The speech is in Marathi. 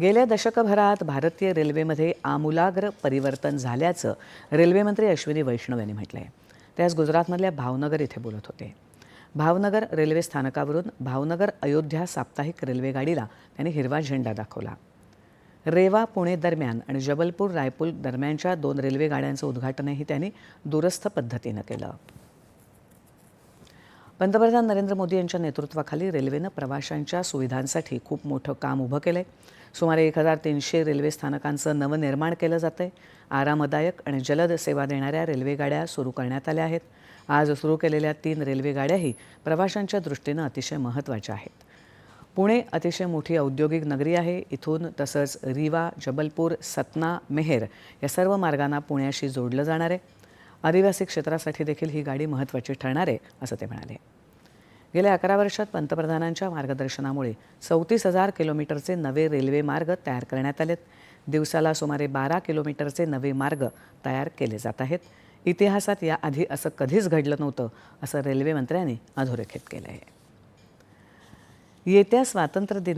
गेल्या दशकभरात भारतीय रेल्वेमध्ये आमूलाग्र परिवर्तन झाल्याचं रेल्वेमंत्री अश्विनी वैष्णव यांनी म्हटलं आहे ते आज गुजरातमधल्या भावनगर इथे बोलत होते. भावनगर रेल्वे स्थानकावरून भावनगर अयोध्या साप्ताहिक रेल्वेगाडीला त्यांनी हिरवा झेंडा दाखवला. रेवा पुणे दरम्यान आणि जबलपूर रायपूर दरम्यानच्या दोन रेल्वेगाड्यांचं उद्घाटनही त्यांनी दूरस्थ पद्धतीनं केलं. पंतप्रधान नरेंद्र मोदी यांच्या नेतृत्वाखाली रेल्वेनं प्रवाशांच्या सुविधांसाठी खूप मोठं काम उभं केलं आहे सुमारे एक हजार तीनशे रेल्वे स्थानकांचं नवनिर्माण केलं जातं आहे आरामदायक आणि जलद सेवा देणाऱ्या रेल्वेगाड्या सुरू करण्यात आल्या आहेत. आज सुरू केलेल्या तीन रेल्वेगाड्याही प्रवाशांच्या दृष्टीनं अतिशय महत्त्वाच्या आहेत. पुणे अतिशय मोठी औद्योगिक नगरी आहे. इथून तसंच रीवा जबलपूर सतना मेहेर या सर्व मार्गांना पुण्याशी जोडलं जाणार आहे. आदिवासी क्षेत्रासाठी देखील ही गाडी महत्त्वाची ठरणार आहे असं ते म्हणाले. गेल्या अकरा वर्षात पंतप्रधानांच्या मार्गदर्शनामुळे चौतीस हजार किलोमीटरचे नवे रेल्वे मार्ग तयार करण्यात आलेत. दिवसाला सुमारे बारा किलोमीटरचे नवे मार्ग तयार केले जात आहेत. इतिहासात याआधी असं कधीच घडलं नव्हतं असं रेल्वे मंत्र्यांनी अधोरेखित केलं आहे येत्या स्वातंत्र्य दिना